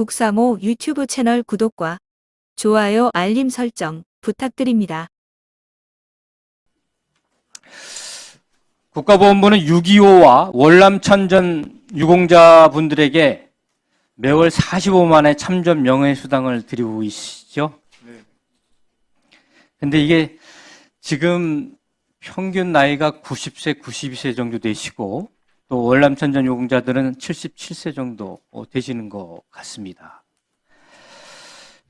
국사모 유튜브 채널 구독과 좋아요 알림 설정 부탁드립니다. 국가보훈부는 6.25와 월남천 전 유공자분들에게 매월 45만의 참전 명예수당을 드리고 있죠. 근데 이게 지금 평균 나이가 90세, 92세 정도 되시고 또 월남천전 유공자들은 77세 정도 어, 되시는 것 같습니다.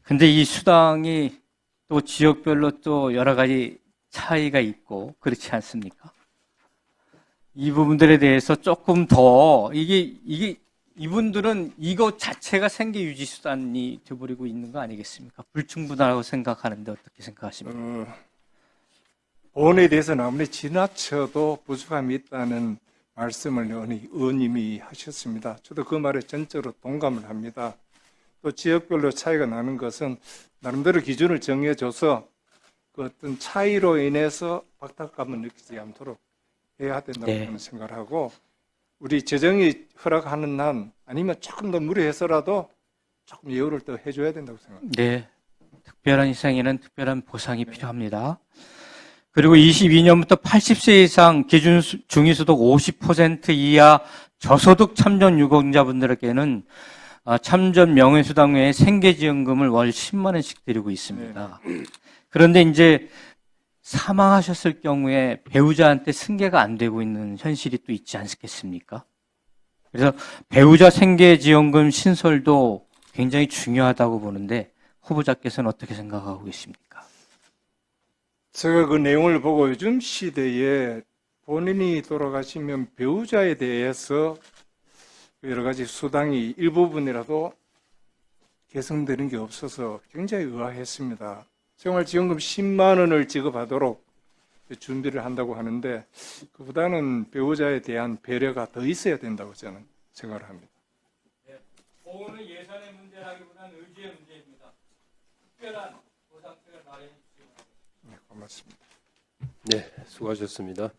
근데 이 수당이 또 지역별로 또 여러 가지 차이가 있고 그렇지 않습니까? 이 부분들에 대해서 조금 더 이게 이게 이분들은 이거 자체가 생계 유지 수단이 돼버리고 있는 거 아니겠습니까? 불충분하다고 생각하는데 어떻게 생각하십니까? 어, 보험에 대해서는 아무리 지나쳐도 부족함이 있다는 말씀을 의원이- 의원님이 하셨습니다. 저도 그 말에 전적으로 동감을 합니다. 또 지역별로 차이가 나는 것은 나름대로 기준을 정해줘서 그 어떤 차이로 인해서 박탈감을 느끼지 않도록 해야 된다고 네. 저는 생각을 하고 우리 재정이 허락하는 한 아니면 조금 더 무리해서라도 조금 예우를 더 해줘야 된다고 생각합니다. 네. 특별한 희생에는 특별한 보상이 필요합니다. 그리고 22년부터 80세 이상 기준 수- 중위소득 50% 이하 저소득 참전 유공자분들에게는 아, 참전 명예수당 외에 생계지원금을 월 10만 원씩 드리고 있습니다. 그런데 이제 사망하셨을 경우에 배우자한테 승계가 안 되고 있는 현실이 또 있지 않겠습니까? 그래서 배우자 생계지원금 신설도 굉장히 중요하다고 보는데 후보자께서는 어떻게 생각하고 계십니까? 제가 그 내용을 보고 요즘 시대에 본인이 돌아가시면 배우자에 대해서 여러 가지 수당이 일부분이라도 개선되는 게 없어서 굉장히 의아했습니다. 생활지원금 10만 원을 지급하도록 준비를 한다고 하는데 그보다는 배우자에 대한 배려가 더 있어야 된다고 저는 생각을 합니다. 보호는 예산의 문제라기보다는 의지의 문제입니다. 특별한 고맙습니다. 네, 수고하셨습니다.